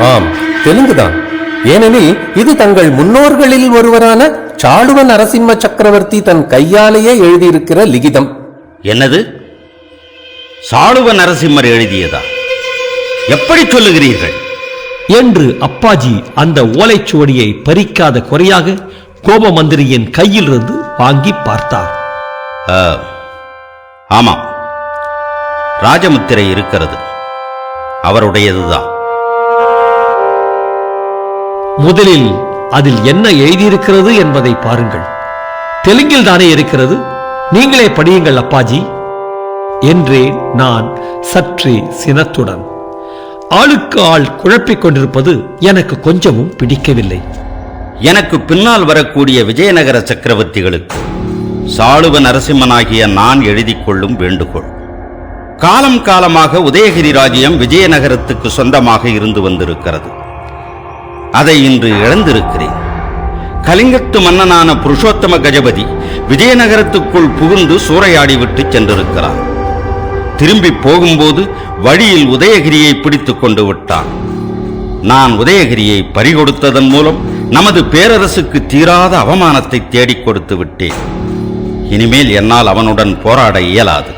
ஆம் தெலுங்குதான். ஏனெனில் இது தங்கள் முன்னோர்களில் ஒருவரான சாளுவ நரசிம்ம சக்கரவர்த்தி தன் கையாலேயே எழுதியிருக்கிற லிகிதம். என்னது? சாளுவ நரசிம்மர் எழுதியதா? எப்படி சொல்லுகிறீர்கள்? என்று அப்பாஜி அந்த ஓலைச்சுவடியை பறிக்காத குறையாக கோப மந்திரியின் கையிலிருந்து வாங்கி பார்த்தார். ஆ, ஆமாம். ராஜமுத்திரை இருக்கிறது. அவருடையதுதான். முதலில் அதில் என்ன எழுதியிருக்கிறது என்பதை பாருங்கள். தெலுங்கில் தானே இருக்கிறது? நீங்களே படியுங்கள் அப்பாஜி. என்றேன் நான் சற்றே சினத்துடன் ஆளுக்கு ஆள் குழப்பிக் கொண்டிருப்பது எனக்கு கொஞ்சமும் பிடிக்கவில்லை. எனக்கு பின்னால் வரக்கூடிய விஜயநகர சக்கரவர்த்திகளுக்கு சாளுவ நரசிம்மனாகிய நான் எழுதிக் கொள்ளும் வேண்டுகோள். காலம் காலமாக உதயகிரி ராஜ்யம் விஜயநகரத்துக்கு சொந்தமாக இருந்து வந்திருக்கிறது. அதை இன்று இழந்திருக்கிறேன். கலிங்கத்து மன்னனான புருஷோத்தம கஜபதி விஜயநகரத்துக்குள் புகுந்து சூறையாடி விட்டு சென்றிருக்கிறார் திரும்பி போகும்போது வழியில் உதயகிரியை பிடித்து கொண்டு விட்டான். நான் உதயகிரியை பறிகொடுத்ததன் மூலம் நமது பேரரசுக்கு தீராத அவமானத்தை தேடிக் கொடுத்து விட்டேன். இனிமேல் என்னால் அவனுடன் போராட இயலாது.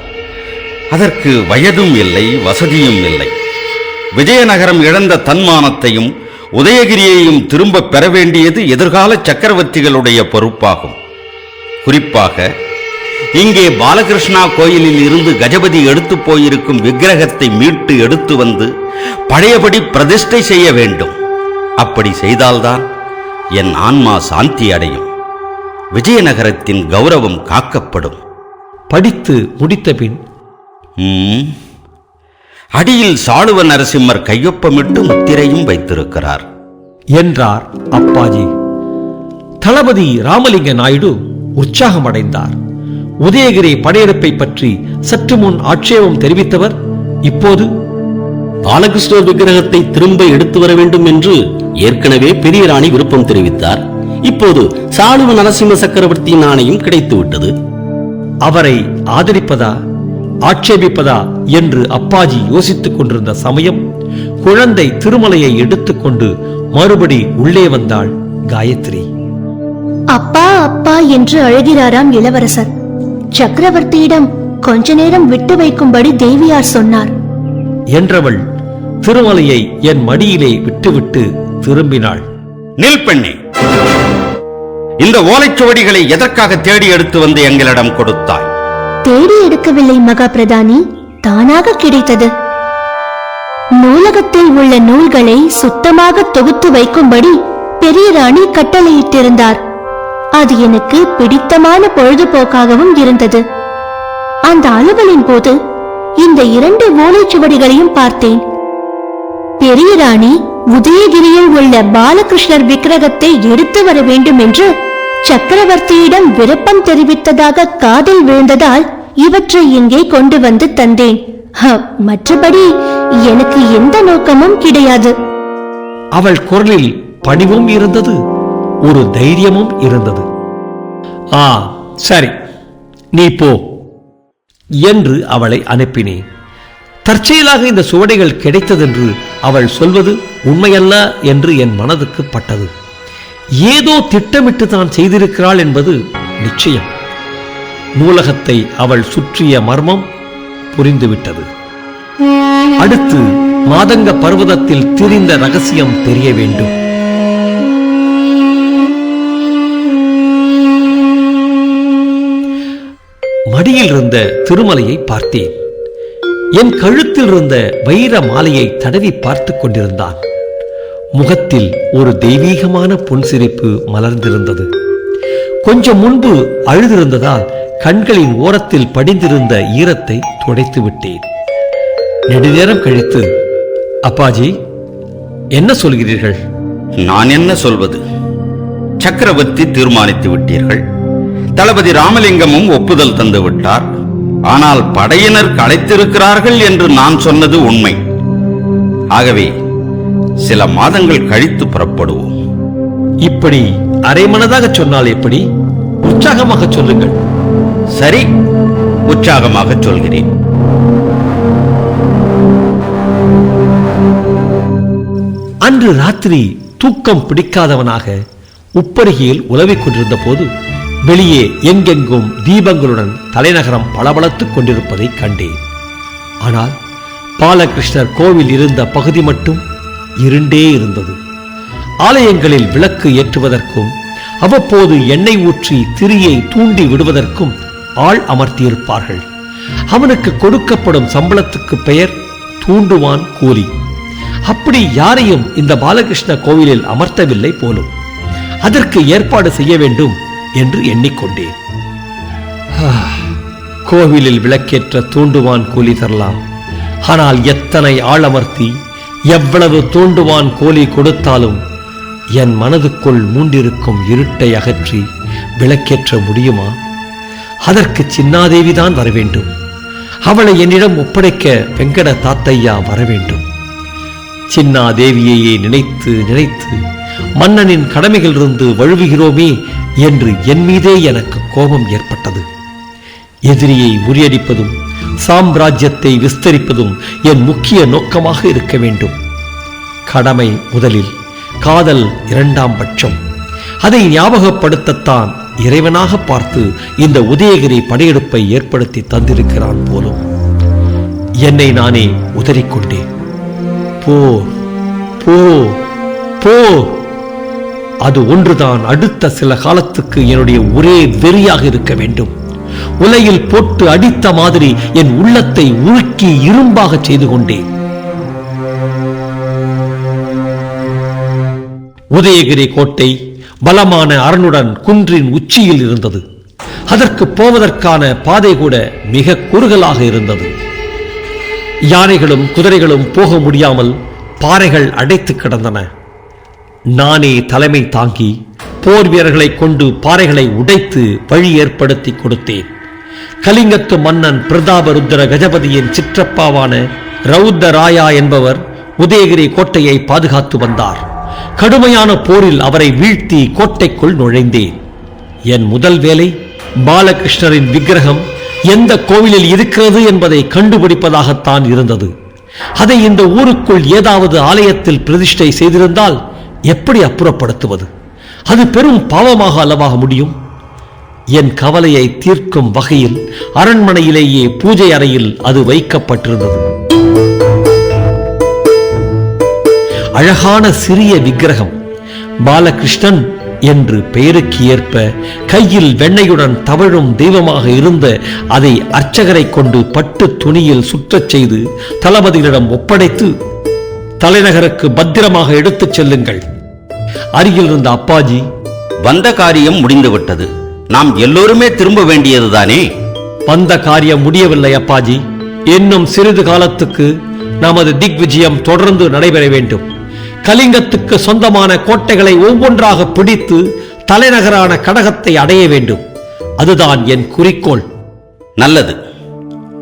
அதற்கு வயதும் இல்லை வசதியும் இல்லை. விஜயநகரம் இழந்த தன்மானத்தையும் உதயகிரியையும் திரும்ப பெற வேண்டியது எதிர்கால சக்கரவர்த்திகளுடைய பொறுப்பாகும். குறிப்பாக இங்கே பாலகிருஷ்ணா கோயிலில் இருந்து கஜபதி எடுத்து போயிருக்கும் விக்கிரகத்தை மீட்டு எடுத்து வந்து பழையபடி பிரதிஷ்டை செய்ய வேண்டும். அப்படி செய்தால்தான் என் ஆன்மா சாந்தி அடையும். விஜயநகரத்தின் கௌரவம் காக்கப்படும். படித்து முடித்த பின். அடியில் சாளுவ நரசிம்மர் கையொப்பமிட்டு முத்திரையும் வைத்திருக்கிறார். என்றார் அப்பாஜி. தளபதி ராமலிங்க நாயுடு உற்சாகமடைந்தார். உதயகிரி படையெடுப்பை பற்றி சற்று முன் ஆட்சேபம் தெரிவித்தவர் இப்போது பாலகிருஷ்ணர் விக்கிரகத்தை திரும்ப எடுத்து வர வேண்டும் என்று ஏற்கனவே பெரிய ராணி விருப்பம் தெரிவித்தார். இப்போது சாளுவ நரசிம்ம சக்கரவர்த்தியின் ஆணையும் கிடைத்து விட்டது அவரை ஆதரிப்பதா? ஆட்சேபிப்பதா என்று அப்பாஜி யோசித்துக் கொண்டிருந்த சமயம் குழந்தை திருமலையை எடுத்துக்கொண்டு மறுபடி உள்ளே வந்தாள் காயத்ரி. அப்பா அப்பா என்று அழுகிறாராம் இளவரசர். சக்கரவர்த்தியிடம் கொஞ்ச நேரம் விட்டு வைக்கும்படி தேவியார் சொன்னார். என்றவள் திருமலையை என் மடியிலே விட்டுவிட்டு திரும்பினாள். நில் பெண்ணே. இந்த ஓலைச்சுவடிகளை எதற்காக தேடி எடுத்து வந்து எங்களிடம் கொடுத்தாய்? தேடி எடுக்கவில்லை மகா பிரதானி தானாக கிடைத்தது. நூலகத்தில் உள்ள நூல்களை சுத்தமாக தொகுத்து வைக்கும்படி பெரிய ராணி கட்டளையிட்டிருந்தார். அது எனக்கு பிடித்தமான பொழுதுபோக்காகவும் இருந்தது. அந்த அலுவலின் போது இந்த இரண்டு ஓலைச்சுவடிகளையும் பார்த்தேன். பெரிய ராணி உதயகிரியில் உள்ள பாலகிருஷ்ணர் விக்கிரகத்தை எடுத்து வர வேண்டும் என்று சக்கரவர்த்தியிடம் விருப்பம் தெரிவித்ததாக காதில் விழுந்ததால் இவற்றை இங்கே கொண்டு வந்து தந்தேன். மற்றபடி எனக்கு எந்த நோக்கமும் கிடையாது. அவள் குரலில் பணிவும் இருந்தது ஒரு தைரியமும் இருந்தது. ஆ சரி நீ போ என்று அவளை அனுப்பினேன். தற்செயலாக இந்த சுவடைகள் கிடைத்ததென்று அவள் சொல்வது உண்மையல்ல என்று என் மனதுக்கு பட்டது. ஏதோ திட்டமிட்டு தான் செய்திருக்கிறாள் என்பது நிச்சயம். நூலகத்தை அவள் சுற்றிய மர்மம் புரிந்துவிட்டது. அடுத்து மாதங்க பர்வதத்தில் திரிந்த ரகசியம் தெரிய வேண்டும். மடியில் இருந்த திருமலையை பார்த்தேன். என் கழுத்தில் இருந்த வைர மாலையை தடவி பார்த்துக் கொண்டிருந்தான். முகத்தில் ஒரு தெய்வீகமான புன்சிரிப்பு மலர்ந்திருந்தது. கொஞ்சம் முன்பு அழுதிருந்ததால் கண்களின் ஓரத்தில் படிந்திருந்த ஈரத்தை துடைத்து விட்டேன். நெடுநேரம் கழித்து அப்பாஜி என்ன சொல்கிறீர்கள்? நான் என்ன சொல்வது? சக்கரவர்த்தி தீர்மானித்து விட்டீர்கள். தளபதி ராமலிங்கமும் ஒப்புதல் தந்து விட்டார். ஆனால் படையினர் களைத்திருக்கிறார்கள் என்று நான் சொன்னது உண்மை. ஆகவே சில மாதங்கள் கழித்து புறப்படுவோம். இப்படி அரைமனதாக சொன்னால் எப்படி? உற்சாகமாக சொல்லுங்கள். சரி உற்சாகமாக சொல்கிறேன். அன்று அன்று ராத்திரி தூக்கம் பிடிக்காதவனாக உப்பருகியில் உலவிக் கொண்டிருந்த போது வெளியே எங்கெங்கும் தீபங்களுடன் தலைநகரம் பளபளத்துக் கொண்டிருப்பதை கண்டேன். ஆனால் பாலகிருஷ்ணர் கோவில் இருந்த பகுதி மட்டும் இருண்டே இருந்தது. ஆலயங்களில் விளக்கு ஏற்றுவதற்கும் அவ்வப்போது எண்ணெய் ஊற்றி திரியை தூண்டி விடுவதற்கும் ஆள் அமர்த்தியிருப்பார்கள். அவனுக்கு கொடுக்கப்படும் சம்பளத்துக்கு பெயர் தூண்டுவான் கூலி. அப்படி யாரையும் இந்த பாலகிருஷ்ண கோவிலில் அமர்த்தவில்லை போலும். அதற்கு ஏற்பாடு செய்ய வேண்டும் என்று எண்ணிக்கொண்டேன். கோவிலில் விளக்கேற்ற தூண்டுவான் கூலி தரலாம். ஆனால் எத்தனை ஆள் அமர்த்தி எவ்வளவு தூண்டுவான் கோழி கொடுத்தாலும் என் மனதுக்குள் மூண்டிருக்கும் இருட்டை அகற்றி விளக்கேற்ற முடியுமா? அதற்கு சின்னாதேவிதான் வர வேண்டும். அவளை என்னிடம் ஒப்படைக்க வெங்கட தாத்தையா வர வேண்டும். சின்னாதேவியையே நினைத்து நினைத்து மன்னனின் கடமைகளிலிருந்து வழுவுகிறோமே என்று என் மீதே எனக்கு கோபம் ஏற்பட்டது. எதிரியை முறியடிப்பதும் சாம்ராஜ்யத்தை விஸ்தரிப்பதும் என் முக்கிய நோக்கமாக இருக்க வேண்டும். கடமை முதலில் காதல் இரண்டாம் பட்சம். அதை ஞாபகப்படுத்தத்தான் இறைவனாக பார்த்து இந்த உதயகிரி படையெடுப்பை ஏற்படுத்தி தந்திருக்கிறான் போலும். என்னை நானே உதறிக்கொண்டேன். போ போ போ. அது ஒன்றுதான் அடுத்த சில காலத்துக்கு என்னுடைய ஒரே வெறியாக இருக்க வேண்டும். உலையில் போட்டு அடித்த மாதிரி என் உள்ளத்தை உருக்கி இரும்பாக செய்து கொண்டேன். உதயகிரி கோட்டை பலமான அரணுடன் குன்றின் உச்சியில் இருந்தது. அதற்கு போவதற்கான பாதை கூட மிக குறுகலாக இருந்தது. யானைகளும் குதிரைகளும் போக முடியாமல் பாறைகள் அடைத்து கிடந்தன. நானே தலைமை தாங்கி போர் வீரர்களை கொண்டு பாறைகளை உடைத்து வழி ஏற்படுத்தி கொடுத்தேன். கலிங்கத்து மன்னன் பிரதாபருத்ர கஜபதியின் சிற்றப்பாவான ரவுத்த ராயா என்பவர் உதயகிரி கோட்டையை பாதுகாத்து வந்தார். கடுமையான போரில் அவரை வீழ்த்தி கோட்டைக்குள் நுழைந்தேன். என் முதல் வேலை பாலகிருஷ்ணரின் விக்கிரகம் எந்த கோவிலில் இருக்கிறது என்பதை கண்டுபிடிப்பதாகத்தான் இருந்தது. அதை இந்த ஊருக்குள் ஏதாவது ஆலயத்தில் பிரதிஷ்டை செய்திருந்தால் எப்படி அப்புறப்படுத்துவது? அது பெரும் பாவமாக அல்லவாக முடியும்? என் கவலையை தீர்க்கும் வகையில் அரண்மனையிலேயே பூஜை அறையில் அது வைக்கப்பட்டிருந்தது. அழகான சிறிய விக்கிரகம் பாலகிருஷ்ணன் என்று பெயருக்கு ஏற்ப கையில் வெண்ணையுடன் தவழும் தெய்வமாக இருந்த அதை அர்ச்சகரை கொண்டு பட்டு துணியில் சுற்றச் செய்து தளபதியிடம் ஒப்படைத்து தலைநகருக்கு பத்திரமாக எடுத்துச் செல்லுங்கள். அருகில் இருந்த அப்பாஜி வந்த காரியம் முடிந்துவிட்டது. நாம் எல்லோருமே திரும்ப வேண்டியதுதானே? வந்த காரியம் முடியவில்லை அப்பாஜி. இன்னும் சிறிது காலத்துக்கு நமது திக்விஜயம் தொடர்ந்து நடைபெற வேண்டும். கலிங்கத்துக்கு சொந்தமான கோட்டைகளை ஒவ்வொன்றாக பிடித்து தலைநகரான கடகத்தை அடைய வேண்டும். அதுதான் என் குறிக்கோள். நல்லது.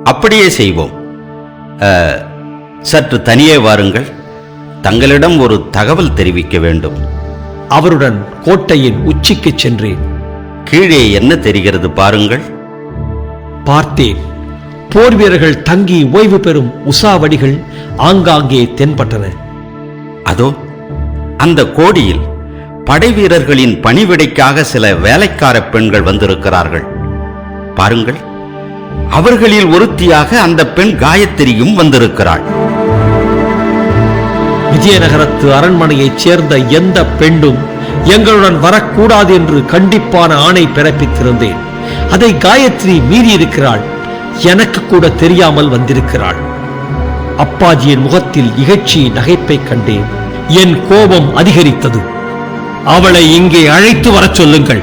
அப்படியே செய்வோம். சற்று தனியே வாருங்கள். தங்களிடம் ஒரு தகவல் தெரிவிக்க வேண்டும். அவருடன் கோட்டையின் உச்சிக்கு சென்றேன். கீழே என்ன தெரிகிறது பாருங்கள். பார்த்தேன். போர் வீரர்கள் தங்கி ஓய்வு பெறும் உசாவடிகள் ஆங்காங்கே தென்பட்டன. அதோ அந்த கோடியில் படை வீரர்களின் பணிவிடைக்காக சில வேலைக்கார பெண்கள் வந்திருக்கிறார்கள். பாருங்கள் அவர்களில் ஒருத்தியாக அந்த பெண் காயத்ரியும் வந்திருக்கிறாள். விஜயநகரத்து அரண்மனையைச் சேர்ந்த எந்த பெண்டும் எங்களுடன் வரக்கூடாது என்று கண்டிப்பான ஆணை பிறப்பித்திருந்தேன். அதை காயத்ரி மீறியிருக்கிறாள். எனக்கு கூட தெரியாமல் வந்திருக்கிறாள். அப்பாஜியின் முகத்தில் இகழ்ச்சி நகைப்பை கண்டேன். என் கோபம் அதிகரித்தது. அவளை இங்கே அழைத்து வரச் சொல்லுங்கள்.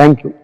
Thank you.